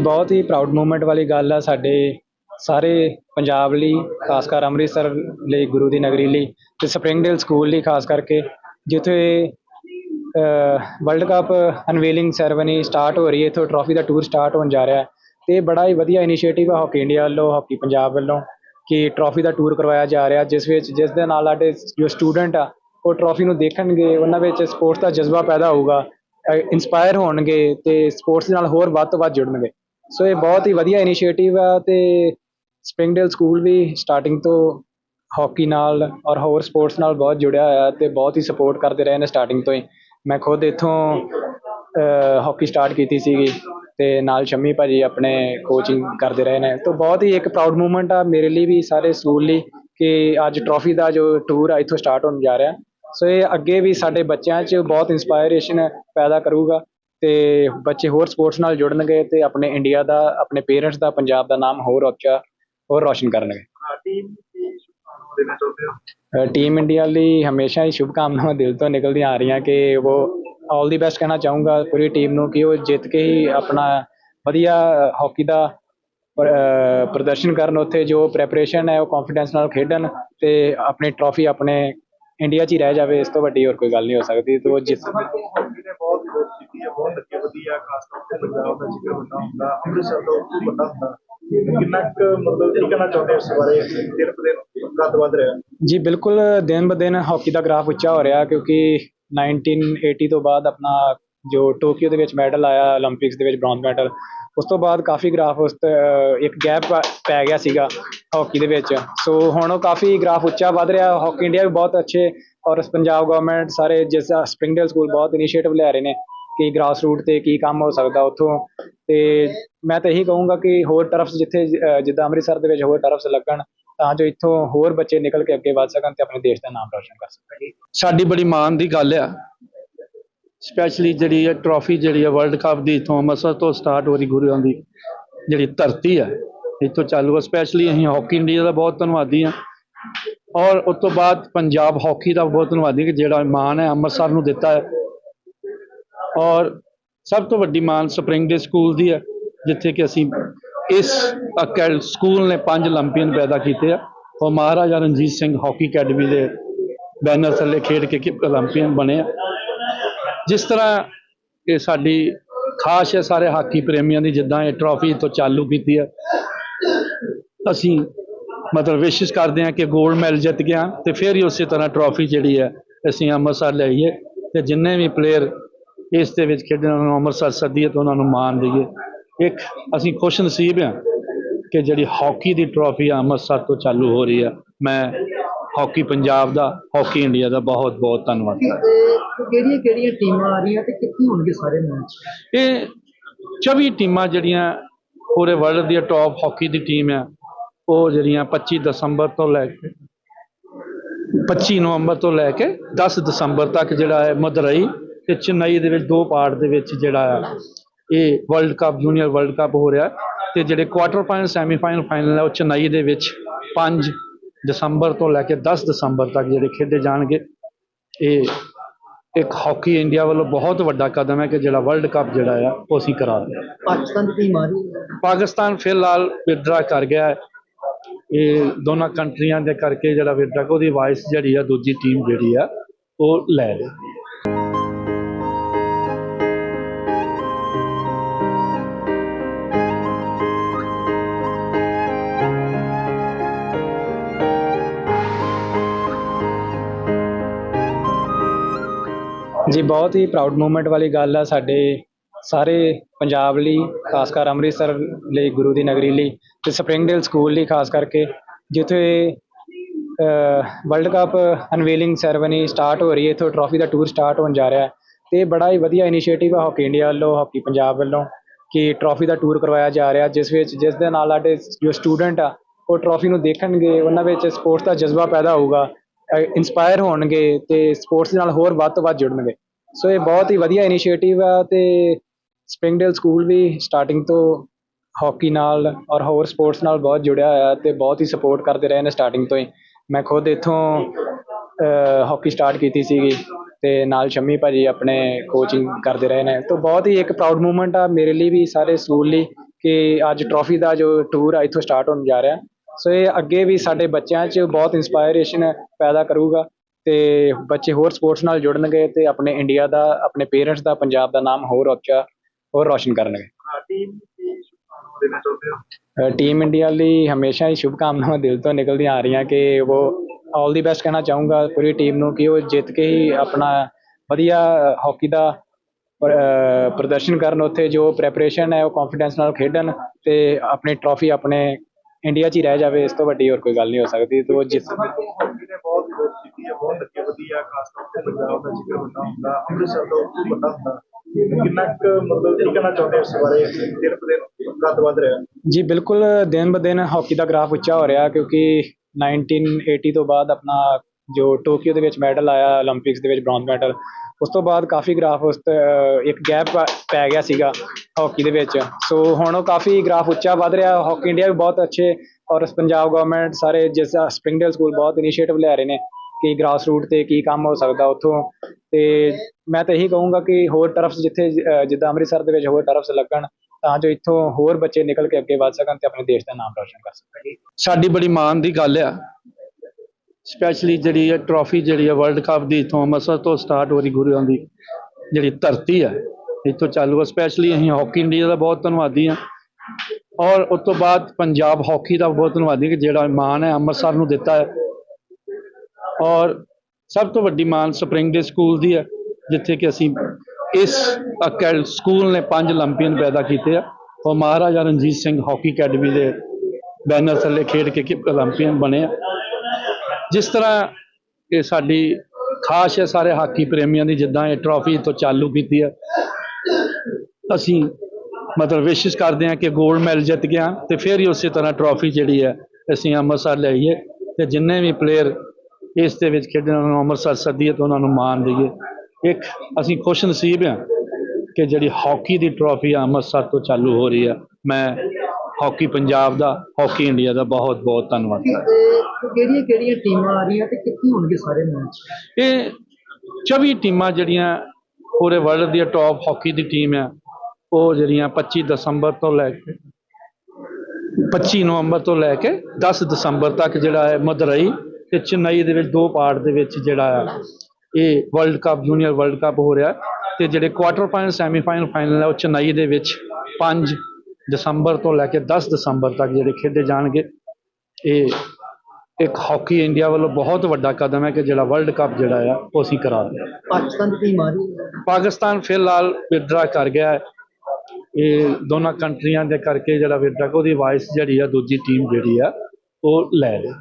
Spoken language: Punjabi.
ਬਹੁਤ ਹੀ ਪ੍ਰਾਊਡ ਮੂਮੈਂਟ ਵਾਲੀ ਗੱਲ ਆ ਸਾਡੇ ਸਾਰੇ ਪੰਜਾਬ ਲਈ, ਖਾਸ ਕਰ ਅੰਮ੍ਰਿਤਸਰ ਲਈ, ਗੁਰੂ ਦੀ ਨਗਰੀ ਲਈ ਤੇ ਸਪਰਿੰਗਡੇਲ ਸਕੂਲ ਲਈ ਖਾਸ ਕਰਕੇ, ਜਿੱਥੇ world cup unveiling ceremony start ਹੋ ਰਹੀ ਹੈ, ਇੱਥੋਂ ਟਰੋਫੀ ਦਾ ਟੂਰ ਸਟਾਰਟ ਹੋਣ ਜਾ ਰਿਹਾ ਹੈ ਤੇ ਇਹ ਬੜਾ ਹੀ ਵਧੀਆ ਇਨੀਸ਼ੀਏਟਿਵ ਆ ਹਾਕੀ ਇੰਡੀਆ ਵੱਲੋਂ ਹਾਕੀ ਪੰਜਾਬ ਵੱਲੋਂ ਕਿ ਟਰੋਫੀ ਦਾ ਟੂਰ ਕਰਵਾਇਆ ਜਾ ਰਿਹਾ, ਜਿਸ ਵਿੱਚ, ਜਿਸ ਦੇ ਨਾਲ ਸਾਡੇ ਜੋ ਸਟੂਡੈਂਟ ਆ, ਉਹ ਟਰੋਫੀ ਨੂੰ ਦੇਖਣਗੇ, ਉਹਨਾਂ ਵਿੱਚ ਸਪੋਰਟਸ ਦਾ ਜਜ਼ਬਾ ਪੈਦਾ ਹੋਊਗਾ ਇਨਸਪਾਇਰ ਹੋਣਗੇ ਤੇ ਸਪੋਰਟਸ ਦੇ ਨਾਲ ਹੋਰ ਵੱਧ ਤੋਂ ਵੱਧ ਜੁੜਨਗੇ। ਸੋ ਇਹ ਬਹੁਤ ਹੀ ਵਧੀਆ ਇਨੀਸ਼ੀਏਟਿਵ ਆ ਤੇ ਸਪ੍ਰਿੰਗਡੇਲ ਸਕੂਲ ਵੀ ਸਟਾਰਟਿੰਗ ਤੋਂ ਹਾਕੀ ਨਾਲ ਔਰ ਹੋਰ ਸਪੋਰਟਸ ਨਾਲ ਬਹੁਤ ਜੁੜਿਆ ਹੋਇਆ ਤੇ ਬਹੁਤ ਹੀ ਸਪੋਰਟ ਕਰਦੇ ਰਹੇ ਨੇ ਸਟਾਰਟਿੰਗ ਤੋਂ ਹੀ। ਮੈਂ ਖੁਦ ਇੱਥੋਂ ਹਾਕੀ ਸਟਾਰਟ ਕੀਤੀ ਸੀਗੀ ਤੇ ਨਾਲ ਸ਼ੰਮੀ ਭਾਜੀ ਆਪਣੇ ਕੋਚਿੰਗ ਕਰਦੇ ਰਹੇ ਨੇ। ਤਾਂ ਬਹੁਤ ਹੀ ਇੱਕ ਪ੍ਰਾਊਡ ਮੂਮੈਂਟ ਆ ਮੇਰੇ ਲਈ ਵੀ ਸਾਰੇ ਸਕੂਲ ਲਈ ਕਿ ਅੱਜ ਟਰੋਫੀ ਦਾ ਜੋ ਟੂਰ ਆ, ਇੱਥੋਂ ਸਟਾਰਟ ਹੋਣ ਜਾ ਰਿਹਾ। ਸੋ ਇਹ ਅੱਗੇ ਵੀ ਸਾਡੇ ਬੱਚਿਆਂ 'ਚ ਬਹੁਤ ਇਨਸਪਾਇਰੇਸ਼ਨ ਪੈਦਾ ਕਰੂਗਾ ਤੇ ਬੱਚੇ ਹੋਰ ਸਪੋਰਟਸ ਨਾਲ ਜੁੜਨਗੇ ਤੇ ਆਪਣੇ ਇੰਡੀਆ ਦਾ ਆਪਣੇ ਪੇਰੈਂਟਸ ਦਾ ਪੰਜਾਬ ਦਾ ਨਾਮ ਹੋਰ ਉੱਚਾ ਹੋਰ ਰੌਸ਼ਨ ਕਰਨਗੇ। ਟੀਮ ਦੀ ਸ਼ੁਭਕਾਮਨਾਵਾਂ ਦੇਣਾ ਚਾਹੁੰਦੇ ਹੋ? ਟੀਮ ਇੰਡੀਆ ਲਈ ਹਮੇਸ਼ਾ ਹੀ ਸ਼ੁਭਕਾਮਨਾਵਾਂ ਦਿਲ ਤੋਂ ਨਿਕਲਦੀਆਂ ਆ ਰਹੀਆਂ ਕਿ ਉਹ ਆਲ ਦੀ ਬੈਸਟ ਕਹਿਣਾ ਚਾਹੂੰਗਾ ਪੂਰੀ ਟੀਮ ਨੂੰ ਕਿ ਉਹ ਜਿੱਤ ਕੇ ਹੀ ਆਪਣਾ ਵਧੀਆ ਹਾਕੀ ਦਾ ਪ੍ਰਦਰਸ਼ਨ ਕਰਨ ਉੱਥੇ ਜੋ ਪ੍ਰੈਪਰੇਸ਼ਨ ਹੈ ਉਹ ਕੌਨਫੀਡੈਂਸ ਨਾਲ ਖੇਡਣ ਤੇ ਆਪਣੀ ਟਰੋਫੀ ਆਪਣੇ ਇੰਡੀਆ 'ਚ ਹੀ ਰਹਿ ਜਾਵੇ ਇਸ ਤੋਂ ਵੱਡੀ ਹੋਰ ਕੋਈ ਗੱਲ ਨਹੀਂ ਹੋ ਸਕਦੀ ਤੇ ਉਹ ਜਿੱਤ ਬਹੁਤ ਅੱਗੇ ਵਧੀ ਆ ਖਾਸ ਤੌਰ ਪੰਜਾਬ ਦਾ ਜ਼ਿਕਰ ਹੁੰਦਾ ਹੁੰਦਾ, ਅੰਮ੍ਰਿਤਸਰ ਦਾ ਉਹ ਪਤਾ ਹੁੰਦਾ। ਕਿੰਨਾ ਕੁ ਮਤਲਬ ਕੀ ਕਹਿਣਾ ਚਾਹੁੰਦੇ ਇਸ ਬਾਰੇ? ਦਿਨ ਬ ਦਿਨ ਕੱਦ ਰਿਹਾ। ਜੀ, ਬਿਲਕੁਲ ਦਿਨ ਬ ਹਾਕੀ ਦਾ ਗ੍ਰਾਫ ਉੱਚਾ ਹੋ ਰਿਹਾ, ਕਿਉਂਕਿ 1980 ਤੋਂ ਬਾਅਦ ਆਪਣਾ ਜੋ ਟੋਕੀਓ ਦੇ ਵਿੱਚ ਮੈਡਲ ਆਇਆ 올림픽ਸ ਦੇ ਵਿੱਚ ਬ੍ਰੌਂਜ਼ ਮੈਡਲ, ਉਸ ਤੋਂ ਬਾਅਦ ਕਾਫੀ ਗ੍ਰਾਫ ਉਸ ਇੱਕ ਗੈਪ ਪੈ ਗਿਆ ਸੀਗਾ ਹਾਕੀ ਦੇ ਵਿੱਚ। ਸੋ ਹੁਣ ਉਹ ਕਾਫੀ ਗ੍ਰਾਫ ਉੱਚਾ ਵੱਧ ਰਿਹਾ, ਹਾਕੀ ਇੰਡੀਆ ਵੀ ਬਹੁਤ ਅੱਛੇ ਔਰ ਪੰਜਾਬ ਗਵਰਨਮੈਂਟ ਸਾਰੇ ਜਿਸ ਸਪ੍ਰਿੰਗਡਲ ਸਕੂਲ ਬਹੁਤ ਇਨੀਸ਼ੀਏਟਿਵ ਲੈ ਰਹੇ ਨੇ। ਕਿ ਗ੍ਰਾਸ ਰੂਟ ਤੇ ਕੀ ਕੰਮ ਹੋ ਸਕਦਾ ਉੱਥੋਂ। ਤੇ ਮੈਂ ਤਾਂ ਇਹੀ ਕਹੂੰਗਾ ਕਿ ਹੋਰ ਟਰਫਸ ਜਿੱਥੇ ਜਿੱਦਾਂ ਅੰਮ੍ਰਿਤਸਰ ਦੇ ਵਿੱਚ ਹੋਰ ਟਰਫਸ ਲੱਗਣ, ਤਾਂ ਜੋ ਇੱਥੋਂ ਹੋਰ ਬੱਚੇ ਨਿਕਲ ਕੇ ਅੱਗੇ ਵੱਧ ਸਕਣ ਤੇ ਆਪਣੇ ਦੇਸ਼ ਦਾ ਨਾਮ ਰੋਸ਼ਨ ਕਰ ਸਕਣ। ਸਾਡੀ ਬੜੀ ਮਾਣ ਦੀ ਗੱਲ ਆ। ਸਪੈਸ਼ਲੀ ਜਿਹੜੀ ਇਹ ਟਰੋਫੀ ਜਿਹੜੀ ਹੈ ਵਰਲਡ ਕੱਪ ਦੀ ਇਥੋਂ ਅੰਮ੍ਰਿਤਸਰ ਤੋਂ ਸਟਾਰਟ ਹੋ ਰਹੀ ਗੁਰੂਆਂ ਦੀ ਜਿਹੜੀ ਧਰਤੀ ਹੈ ਇੱਥੋਂ ਚਾਲੂ ਆ। ਸਪੈਸ਼ਲੀ ਅਸੀਂ ਹਾਕੀ ਇੰਡੀਆ ਦਾ ਬਹੁਤ ਧੰਨਵਾਦੀ ਹਾਂ ਔਰ ਉਸ ਤੋਂ ਬਾਅਦ ਪੰਜਾਬ ਹਾਕੀ ਦਾ ਬਹੁਤ ਧੰਨਵਾਦੀ ਕਿ ਜਿਹੜਾ ਮਾਣ ਹੈ ਅੰਮ੍ਰਿਤਸਰ ਨੂੰ ਦਿੱਤਾ ਹੈ। और सब तो वीडी मान स्प्रिंग डे स्कूल की है जिथे कि असी इस अकै स्कूल ने पाँच ओलंपियन पैदा किए हैं और महाराजा रणजीत सिंह हॉकी अकैडमी के बैनर थले खेड के ओलंपियन बने जिस तरह ये साड़ी खास है सारे हाकी प्रेमियों की जिदा ये ट्रॉफी तो चालू की है असी मतलब विशिश करते हैं कि गोल्ड मैडल जित गया तो फिर ही उस तरह ट्रॉफी जी है असी अमृतसर लियाए तो जिन्हें भी प्लेयर ਇਸ ਦੇ ਵਿੱਚ ਖੇਡਣ ਨੂੰ ਅੰਮ੍ਰਿਤਸਰ ਸੱਦੀਏ ਤੇ ਉਹਨਾਂ ਨੂੰ ਮਾਣ ਦਈਏ। ਇੱਕ ਅਸੀਂ ਖੁਸ਼ ਨਸੀਬ ਹਾਂ ਕਿ ਜਿਹੜੀ ਹਾਕੀ ਦੀ ਟਰਾਫੀ ਆ ਅੰਮ੍ਰਿਤਸਰ ਤੋਂ ਚਾਲੂ ਹੋ ਰਹੀ ਹੈ ਮੈਂ ਹਾਕੀ ਪੰਜਾਬ ਦਾ ਹਾਕੀ ਇੰਡੀਆ ਦਾ ਬਹੁਤ ਬਹੁਤ ਧੰਨਵਾਦ ਕਰਦਾ। ਕਿਹੜੀਆਂ ਕਿਹੜੀਆਂ ਟੀਮਾਂ ਆ ਰਹੀਆਂ ਤੇ ਕਿੱਥੇ ਹੋਣਗੇ ਸਾਰੇ ਮੈਚ? ਇਹ 24 ਟੀਮਾਂ ਜਿਹੜੀਆਂ ਪੂਰੇ ਵਰਲਡ ਦੀ ਟੌਪ ਹਾਕੀ ਦੀ ਟੀਮ ਆ ਉਹ ਜਿਹੜੀਆਂ 25 ਦਸੰਬਰ ਤੋਂ ਲੈ ਕੇ 25 ਨਵੰਬਰ ਤੋਂ ਲੈ ਕੇ 10 ਦਸੰਬਰ ਤੱਕ ਜਿਹੜਾ ਹੈ ਮਦਰਈ ਤੇ ਚੇਨਈ ਦੇ ਵਿੱਚ ਦੋ ਪਾਰਟ ਦੇ ਵਿੱਚ ਜਿਹੜਾ ਆ ਇਹ world cup junior world cup ਹੋ ਰਿਹਾ ਤੇ ਜਿਹੜੇ ਕੁਆਟਰ ਫਾਈਨਲ ਸੈਮੀਫਾਈਨਲ ਫਾਈਨਲ ਹੈ ਉਹ ਚੇਨਈ ਦੇ ਵਿੱਚ 5 ਦਸੰਬਰ ਤੋਂ ਲੈ ਕੇ 10 ਦਸੰਬਰ ਤੱਕ ਜਿਹੜੇ ਖੇਡੇ ਜਾਣਗੇ। ਇਹ ਇੱਕ ਹਾਕੀ ਇੰਡੀਆ ਵੱਲੋਂ ਬਹੁਤ ਵੱਡਾ ਕਦਮ ਹੈ ਕਿ ਜਿਹੜਾ ਵਰਲਡ ਕੱਪ ਜਿਹੜਾ ਆ ਉਹ ਅਸੀਂ ਕਰਾ ਰਹੇ ਹਾਂ। ਪਾਕਿਸਤਾਨ ਦੀ ਟੀਮ ਆ ਰਹੀ ਹੈ। ਪਾਕਿਸਤਾਨ ਫਿਲਹਾਲ ਵਿਦਡਰਾ ਕਰ ਗਿਆ ਹੈ। ਇਹ ਦੋਨਾਂ ਕੰਟਰੀਆਂ ਦੇ ਕਰਕੇ ਜਿਹੜਾ ਵਿਦਡਰਾ ਉਹਦੀ ਵਾਇਸ ਜਿਹੜੀ ਆ ਦੂਜੀ ਟੀਮ ਜਿਹੜੀ ਆ ਉਹ ਲੈ ਲਈ ਜੀ, ਬਹੁਤ ਹੀ ਪ੍ਰਾਊਡ ਮੂਮੈਂਟ ਵਾਲੀ ਗੱਲ ਆ ਸਾਡੇ ਸਾਰੇ ਪੰਜਾਬ ਲਈ, ਖਾਸ ਕਰ ਅੰਮ੍ਰਿਤਸਰ ਲਈ, ਗੁਰੂ ਦੀ ਨਗਰੀ ਲਈ ਤੇ ਸਪਰਿੰਗਡੇਲ ਸਕੂਲ ਲਈ ਖਾਸ ਕਰਕੇ, ਜਿੱਥੇ world cup unveiling ceremony start ਹੋ ਰਹੀ ਹੈ, ਇੱਥੋਂ ਟਰੋਫੀ ਦਾ ਟੂਰ ਸਟਾਰਟ ਹੋਣ ਜਾ ਰਿਹਾ ਤੇ ਇਹ ਬੜਾ ਹੀ ਵਧੀਆ ਇਨੀਸ਼ੀਏਟਿਵ ਹੈ ਹਾਕੀ ਇੰਡੀਆ ਵੱਲੋਂ ਹਾਕੀ ਪੰਜਾਬ ਵੱਲੋਂ ਕਿ ਟਰੋਫੀ ਦਾ ਟੂਰ ਕਰਵਾਇਆ ਜਾ ਰਿਹਾ, ਜਿਸ ਵਿੱਚ, ਜਿਸ ਦੇ ਨਾਲ ਸਾਡੇ ਜੋ ਸਟੂਡੈਂਟ ਆ, ਉਹ ਟਰੋਫੀ ਨੂੰ ਦੇਖਣਗੇ, ਉਹਨਾਂ ਵਿੱਚ ਸਪੋਰਟਸ ਦਾ ਜਜ਼ਬਾ ਪੈਦਾ ਹੋਊਗਾ ਇਨਸਪਾਇਰ ਹੋਣਗੇ ਤੇ ਸਪੋਰਟਸ ਨਾਲ ਹੋਰ ਵੱਧ ਤੋਂ ਵੱਧ ਜੁੜਨਗੇ। ਸੋ ਇਹ ਬਹੁਤ ਹੀ ਵਧੀਆ ਇਨੀਸ਼ੀਏਟਿਵ ਆ ਤੇ ਸਪ੍ਰਿੰਗਡੇਲ ਸਕੂਲ ਵੀ ਸਟਾਰਟਿੰਗ ਤੋਂ ਹਾਕੀ ਨਾਲ ਔਰ ਹੋਰ ਸਪੋਰਟਸ ਨਾਲ ਬਹੁਤ ਜੁੜਿਆ ਹੋਇਆ ਤੇ ਬਹੁਤ ਹੀ ਸਪੋਰਟ ਕਰਦੇ ਰਹੇ ਨੇ ਸਟਾਰਟਿੰਗ ਤੋਂ ਹੀ। ਮੈਂ ਖੁਦ ਇੱਥੋਂ ਹਾਕੀ ਸਟਾਰਟ ਕੀਤੀ ਸੀਗੀ ਤੇ ਨਾਲ ਸ਼ੰਮੀ ਭਾਜੀ ਆਪਣੇ ਕੋਚਿੰਗ ਕਰਦੇ ਰਹੇ ਨੇ। ਤਾਂ ਬਹੁਤ ਹੀ ਇੱਕ ਪ੍ਰਾਊਡ ਮੂਮੈਂਟ ਆ ਮੇਰੇ ਲਈ ਵੀ ਸਾਰੇ ਸਕੂਲ ਲਈ ਕਿ ਅੱਜ ਟਰੋਫੀ ਦਾ ਜੋ ਟੂਰ ਆ, ਇੱਥੋਂ ਸਟਾਰਟ ਹੋਣ ਜਾ ਰਿਹਾ। ਸੋ ਇਹ ਅੱਗੇ ਵੀ ਸਾਡੇ ਬੱਚਿਆਂ 'ਚ ਬਹੁਤ ਇਨਸਪਾਇਰੇਸ਼ਨ ਪੈਦਾ ਕਰੂਗਾ ਤੇ ਬੱਚੇ ਹੋਰ ਸਪੋਰਟਸ ਨਾਲ ਜੁੜਨਗੇ ਤੇ ਆਪਣੇ ਇੰਡੀਆ ਦਾ ਆਪਣੇ ਪੇਰੈਂਟਸ ਦਾ ਪੰਜਾਬ ਦਾ ਨਾਮ ਹੋਰ ਉੱਚਾ ਹੋਰ ਰੌਸ਼ਨ ਕਰਨਗੇ। ਟੀਮ ਇੰਡੀਆ ਲਈ ਹਮੇਸ਼ਾ ਹੀ ਸ਼ੁਭਕਾਮਨਾਵਾਂ ਦਿਲ ਤੋਂ ਨਿਕਲਦੀਆਂ ਆ ਰਹੀਆਂ ਕਿ ਉਹ ਆਲ ਦੀ ਬੈਸਟ ਕਹਿਣਾ ਚਾਹੂੰਗਾ ਪੂਰੀ ਟੀਮ ਨੂੰ ਕਿ ਉਹ ਜਿੱਤ ਕੇ ਹੀ ਆਪਣਾ ਵਧੀਆ ਹਾਕੀ ਦਾ ਪ੍ਰਦਰਸ਼ਨ ਕਰਨ ਉੱਥੇ ਜੋ ਪ੍ਰੈਪਰੇਸ਼ਨ ਹੈ ਉਹ ਕੌਨਫੀਡੈਂਸ ਨਾਲ ਖੇਡਣ ਤੇ ਆਪਣੀ ਟਰੋਫੀ ਆਪਣੇ ਇੰਡੀਆ 'ਚ ਹੀ ਰਹਿ ਜਾਵੇ ਇਸ ਤੋਂ ਵੱਡੀ ਹੋਰ ਕੋਈ ਗੱਲ ਨਹੀਂ ਹੋ ਸਕਦੀ ਤੇ ਉਹ ਨੇ ਬਹੁਤ ਕੀਤੀ ਹੈ ਬਹੁਤ ਅੱਗੇ ਵਧੀ ਆ ਖਾਸ ਤੌਰ ਤੇ ਪੰਜਾਬ ਦਾ ਜ਼ਿਕਰ ਵੱਡਾ ਹੁੰਦਾ ਅੰਮ੍ਰਿਤਸਰ ਵੀ ਵੱਡਾ ਹੁੰਦਾ। ਕਿੰਨਾ ਮਤਲਬ ਕੀ ਕਹਿਣਾ ਚਾਹੁੰਦੇ ਇਸ ਬਾਰੇ? ਦਿਨ ਬ ਦਿਨ ਕੱਦ ਵੱਧ ਰਿਹਾ। ਜੀ ਬਿਲਕੁਲ ਦਿਨ ਬ ਦਿਨ ਹਾਕੀ ਦਾ ਗ੍ਰਾਫ ਉੱਚਾ ਹੋ ਰਿਹਾ ਕਿਉਂਕਿ 1980 ਤੋਂ ਬਾਅਦ ਆਪਣਾ ਜੋ ਟੋਕੀਓ ਦੇ ਵਿੱਚ ਮੈਡਲ ਆਇਆ ਓਲੰਪਿਕਸ ਦੇ ਵਿੱਚ ਬ੍ਰੌਂਜ਼ ਮੈਡਲ ਉਸ ਤੋਂ ਬਾਅਦ ਕਾਫੀ ਗ੍ਰਾਫ ਉਸ ਇੱਕ ਗੈਪ ਪੈ ਗਿਆ ਸੀਗਾ ਹਾਕੀ ਦੇ ਵਿੱਚ। ਸੋ ਹੁਣ ਉਹ ਕਾਫੀ ਗ੍ਰਾਫ ਉੱਚਾ ਵੱਧ ਰਿਹਾ ਹਾਕੀ ਇੰਡੀਆ ਵੀ ਬਹੁਤ ਅੱਛੇ, ਔਰ ਪੰਜਾਬ ਗਵਰਨਮੈਂਟ ਸਾਰੇ ਜਿਸ ਸਪ੍ਰਿੰਗਡਲ ਸਕੂਲ ਬਹੁਤ ਇਨੀਸ਼ੀਏਟਿਵ ਲੈ ਰਹੇ ਨੇ ਕਿ ਗ੍ਰਾਸ ਰੂਟ ਤੇ ਕੀ ਕੰਮ ਹੋ ਸਕਦਾ ਉੱਥੋਂ। ਤੇ ਮੈਂ ਤਾਂ ਇਹੀ ਕਹੂੰਗਾ ਕਿ ਹੋਰ ਟਰਫਸ ਜਿੱਥੇ ਜਿੱਦਾਂ ਅੰਮ੍ਰਿਤਸਰ ਦੇ ਵਿੱਚ ਹੋਰ ਟਰਫਸ ਲੱਗਣ, ਤਾਂ ਜੋ ਇੱਥੋਂ ਹੋਰ ਬੱਚੇ ਨਿਕਲ ਕੇ ਅੱਗੇ ਵੱਧ ਸਕਣ ਤੇ ਆਪਣੇ ਦੇਸ਼ ਦਾ ਨਾਮ ਰੋਸ਼ਨ ਕਰ ਸਕਣ। ਸਾਡੀ ਬੜੀ ਮਾਣ ਦੀ ਗੱਲ ਆ। ਸਪੈਸ਼ਲੀ ਜਿਹੜੀ ਹੈ ਟਰੋਫੀ ਜਿਹੜੀ ਹੈ ਵਰਲਡ ਕੱਪ ਦੀ ਤੋਂ ਮਸਰ ਤੋਂ ਸਟਾਰਟ ਹੋ ਰਹੀ ਗੁਰੂਆਂ ਦੀ, ਜਿਹੜੀ ਧਰਤੀ ਹੈ, ਇੱਥੋਂ ਚਾਲੂ ਹੈ। ਸਪੈਸ਼ਲੀ ਅਸੀਂ ਹਾਕੀ ਇੰਡੀਆ ਦਾ ਬਹੁਤ ਧੰਨਵਾਦੀ ਹਾਂ। ਔਰ ਉਸ ਤੋਂ ਬਾਅਦ ਪੰਜਾਬ ਹਾਕੀ ਦਾ ਬਹੁਤ ਧੰਨਵਾਦੀ ਕਿ ਜਿਹੜਾ ਮਾਣ ਹੈ ਅੰਮ੍ਰਿਤਸਰ ਨੂੰ ਦਿੱਤਾ ਹੈ। ਔਰ ਸਭ ਤੋਂ ਵੱਡੀ ਮਾਨ ਸਪ੍ਰਿੰਗ ਡੇ ਸਕੂਲ ਦੀ ਹੈ, ਜਿੱਥੇ ਕਿ ਅਸੀਂ ਇਸ ਅਕੈਡ ਸਕੂਲ ਨੇ ਪੰਜ 올림픽ਨ ਪੈਦਾ ਕੀਤੇ ਆ। ਉਹ ਮਹਾਰਾਜਾ ਰਣਜੀਤ ਸਿੰਘ ਹਾਕੀ ਅਕੈਡਮੀ ਦੇ ਬੈਨਰ ਥੱਲੇ ਖੇਡ ਕੇ ਕਿ 올림픽ਨ ਬਣੇ ਆ। ਜਿਸ ਤਰ੍ਹਾਂ ਇਹ ਸਾਡੀ ਖਾਸ ਹੈ ਸਾਰੇ ਹਾਕੀ ਪ੍ਰੇਮੀਆਂ ਦੀ, ਜਿੱਦਾਂ ਇਹ ਟਰੋਫੀ ਤੋਂ ਚਾਲੂ ਕੀਤੀ ਹੈ। ਅਸੀਂ ਮਤਲਬ ਵਿਸ਼ਿਸ਼ ਕਰਦੇ ਹਾਂ ਕਿ 골ਡ ਮੈਡਲ ਜਿੱਤ ਗਿਆ ਤੇ ਫਿਰ ਹੀ ਉਸੇ ਤਰ੍ਹਾਂ ਟਰੋਫੀ ਜਿਹੜੀ ਹੈ, ਅਸੀਂ ਅੰਮ੍ਰਿਤਸਰ ਲਿਆਈਏ ਤੇ ਜਿੰਨੇ ਵੀ ਪਲੇਅਰ ਇਸ ਦੇ ਵਿੱਚ ਖੇਡਣ ਉਹਨਾਂ ਨੂੰ ਅੰਮ੍ਰਿਤਸਰ ਸੱਦੀਏ ਤੇ ਉਹਨਾਂ ਨੂੰ ਮਾਣ ਦਈਏ। ਇੱਕ ਅਸੀਂ ਖੁਸ਼ ਨਸੀਬ ਹਾਂ ਕਿ ਜਿਹੜੀ ਹਾਕੀ ਦੀ ਟਰੋਫੀ ਆ ਅੰਮ੍ਰਿਤਸਰ ਤੋਂ ਚਾਲੂ ਹੋ ਰਹੀ ਹੈ। ਮੈਂ ਹਾਕੀ ਪੰਜਾਬ ਦਾ ਹਾਕੀ ਇੰਡੀਆ ਦਾ ਬਹੁਤ ਬਹੁਤ ਧੰਨਵਾਦ। ਕਿਹੜੀਆਂ ਕਿਹੜੀਆਂ ਟੀਮਾਂ ਆ ਰਹੀਆਂ ਤੇ ਕਿੱਥੇ ਹੋਣਗੇ ਸਾਰੇ ਮੈਚ? ਇਹ 24 ਟੀਮਾਂ ਜਿਹੜੀਆਂ ਪੂਰੇ ਵਰਲਡ ਦੀ ਟੌਪ ਹਾਕੀ ਦੀ ਟੀਮ ਆ ਉਹ ਜਿਹੜੀਆਂ 25 ਦਸੰਬਰ ਤੋਂ ਲੈ ਕੇ 25 ਨਵੰਬਰ ਤੋਂ ਲੈ ਕੇ 10 ਦਸੰਬਰ ਤੱਕ ਜਿਹੜਾ ਹੈ ਮਦਰਈ ਤੇ ਚੇਨਈ ਦੇ ਵਿੱਚ ਦੋ ਪਾਰਟ ਦੇ ਵਿੱਚ ਜਿਹੜਾ ਆ ਇਹ world cup junior world cup ਹੋ ਰਿਹਾ। ਤੇ ਜਿਹੜੇ ਕੁਆਟਰ ਫਾਈਨਲ ਸੈਮੀਫਾਈਨਲ ਫਾਈਨਲ ਹੈ ਉਹ ਚੇਨਈ ਦੇ ਵਿੱਚ 5 ਦਸੰਬਰ ਤੋਂ ਲੈ ਕੇ 10 ਦਸੰਬਰ ਤੱਕ ਜਿਹੜੇ ਖੇਡੇ ਜਾਣਗੇ ਇਹ ਇੱਕ ਹਾਕੀ ਇੰਡੀਆ ਵੱਲੋਂ ਬਹੁਤ ਵੱਡਾ ਕਦਮ ਹੈ ਕਿ ਜਿਹੜਾ ਵਰਲਡ ਕੱਪ ਜਿਹੜਾ ਆ ਉਹ ਅਸੀਂ ਕਰਾ ਰਹੇ ਪਾਕਿਸਤਾਨ ਦੀ ਟੀਮ ਆ ਰਹੀ ਪਾਕਿਸਤਾਨ ਫਿਲਹਾਲ ਵਿਦਡਰਾ ਕਰ ਗਿਆ ਹੈ। ਇਹ ਦੋਨਾਂ ਕੰਟਰੀਆਂ ਦੇ ਕਰਕੇ ਜਿਹੜਾ ਵਿਦਡਰਾ ਉਹਦੀ ਵਾਇਸ ਜਿਹੜੀ ਆ ਦੂਜੀ ਟੀਮ ਜਿਹੜੀ ਆ ਉਹ ਲੈ ਰਹੀ